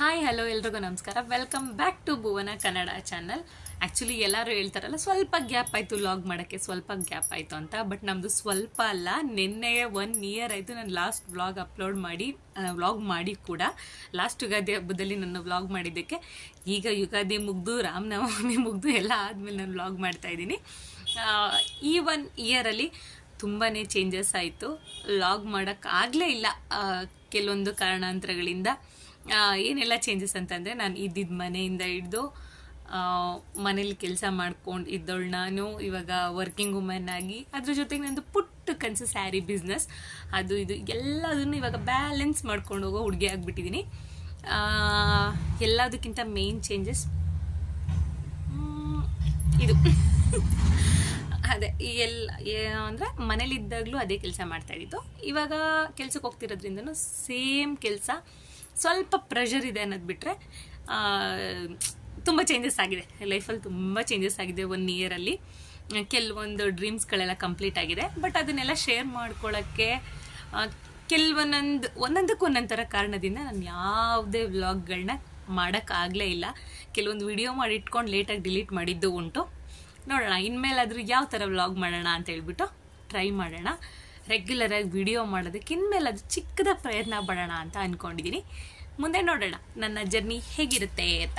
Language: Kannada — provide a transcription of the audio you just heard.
ಹಾಯ್ ಹಲೋ ಎಲ್ರಿಗೂ ನಮಸ್ಕಾರ. Welcome back to Bhuvana Kannada channel actually ಎಲ್ಲರೂ ಹೇಳ್ತಾರಲ್ಲ, ಸ್ವಲ್ಪ ಗ್ಯಾಪ್ ಆಯಿತು ಲಾಗ್ ಮಾಡೋಕ್ಕೆ ಸ್ವಲ್ಪ ಗ್ಯಾಪ್ ಆಯಿತು ಅಂತ. ಬಟ್ ನಮ್ಮದು ಸ್ವಲ್ಪ ಅಲ್ಲ, ನಿನ್ನೆ ಒನ್ ಇಯರ್ ಆಯಿತು ನಾನು ಲಾಸ್ಟ್ ವ್ಲಾಗ್ ಅಪ್ಲೋಡ್ ಮಾಡಿ ವ್ಲಾಗ್ ಮಾಡಿ ಕೂಡ. ಲಾಸ್ಟ್ ಯುಗಾದಿ ಹಬ್ಬದಲ್ಲಿ ನನ್ನ ವ್ಲಾಗ್ ಮಾಡಿದ್ದಕ್ಕೆ, ಈಗ ಯುಗಾದಿ ಮುಗ್ದು ರಾಮನವಮಿ ಮುಗ್ದು ಎಲ್ಲ ಆದಮೇಲೆ ನಾನು ವ್ಲಾಗ್ ಮಾಡ್ತಾ ಇದ್ದೀನಿ. ಈ ಒನ್ ಇಯರಲ್ಲಿ ತುಂಬಾ ಚೇಂಜಸ್ ಆಯಿತು. ಲಾಗ್ ಮಾಡೋಕ್ಕಾಗಲೇ ಇಲ್ಲ ಕೆಲವೊಂದು ಕಾರಣಾಂತರಗಳಿಂದ. ಏನೆಲ್ಲ ಚೇಂಜಸ್ ಅಂತಂದರೆ ನಾನು ಇದ್ದಿದ್ದ ಮನೆಯಿಂದ ಹಿಡ್ದು ಮನೇಲಿ ಕೆಲಸ ಮಾಡ್ಕೊಂಡು ಇದ್ದೋಳು ನಾನು, ಇವಾಗ ವರ್ಕಿಂಗ್ ವುಮೆನ್ ಆಗಿ, ಅದ್ರ ಜೊತೆಗೆ ನಂದು ಪುಟ್ಟ ಕನಸು ಸ್ಯಾರಿ ಬಿಸ್ನೆಸ್ ಅದು ಇದು, ಎಲ್ಲದನ್ನು ಇವಾಗ ಬ್ಯಾಲೆನ್ಸ್ ಮಾಡ್ಕೊಂಡು ಹೋಗೋ ಹುಡುಗಿ ಆಗಿಬಿಟ್ಟಿದ್ದೀನಿ ಎಲ್ಲದಕ್ಕಿಂತ ಮೇನ್ ಚೇಂಜಸ್ ಇದು. ಅದೇ ಎಲ್ಲ ಅಂದರೆ ಮನೇಲಿದ್ದಾಗಲೂ ಅದೇ ಕೆಲಸ ಮಾಡ್ತಾ ಇದ್ದಿದ್ದು. ಇವಾಗ ಕೆಲ್ಸಕ್ಕೆ ಹೋಗ್ತಿರೋದ್ರಿಂದನೂ ಸೇಮ್ ಕೆಲಸ. ಸ್ವಲ್ಪ ಪ್ರೆಷರ್ ಇದೆ ಅನ್ನೋದು ಬಿಟ್ಟರೆ ತುಂಬ ಚೇಂಜಸ್ ಆಗಿದೆ. ಲೈಫಲ್ಲಿ ತುಂಬ ಚೇಂಜಸ್ ಆಗಿದೆ ಒನ್ ಇಯರಲ್ಲಿ ಕೆಲವೊಂದು ಡ್ರೀಮ್ಸ್ಗಳೆಲ್ಲ ಕಂಪ್ಲೀಟ್ ಆಗಿದೆ. ಬಟ್ ಅದನ್ನೆಲ್ಲ ಶೇರ್ ಮಾಡ್ಕೊಳ್ಳೋಕ್ಕೆ ಕೆಲವೊಂದೊಂದು, ಒಂದೊಂದಕ್ಕೆ ಒಂದೊಂದು ಥರ ಕಾರಣದಿಂದ ನಾನು ಯಾವುದೇ ವ್ಲಾಗ್ಗಳನ್ನ ಮಾಡೋಕ್ಕಾಗಲೇ ಇಲ್ಲ. ಕೆಲವೊಂದು ವಿಡಿಯೋ ಮಾಡಿ ಇಟ್ಕೊಂಡು ಲೇಟಾಗಿ ಡಿಲೀಟ್ ಮಾಡಿದ್ದು ಉಂಟು. ನೋಡೋಣ, ಇನ್ಮೇಲಾದರೂ ಯಾವ ಥರ ವ್ಲಾಗ್ ಮಾಡೋಣ ಅಂತ ಹೇಳ್ಬಿಟ್ಟು ಟ್ರೈ ಮಾಡೋಣ. ರೆಗ್ಯುಲರಾಗಿ ವಿಡಿಯೋ ಮಾಡೋದಕ್ಕೆ ಇನ್ಮೇಲೆ ಅದು ಚಿಕ್ಕದ ಪ್ರಯತ್ನ ಪಡೋಣ ಅಂತ ಅಂದ್ಕೊಂಡಿದ್ದೀನಿ ಮುಂದೆ ನೋಡೋಣ, ನನ್ನ ಜರ್ನಿ ಹೇಗಿರುತ್ತೆ ಅಂತ.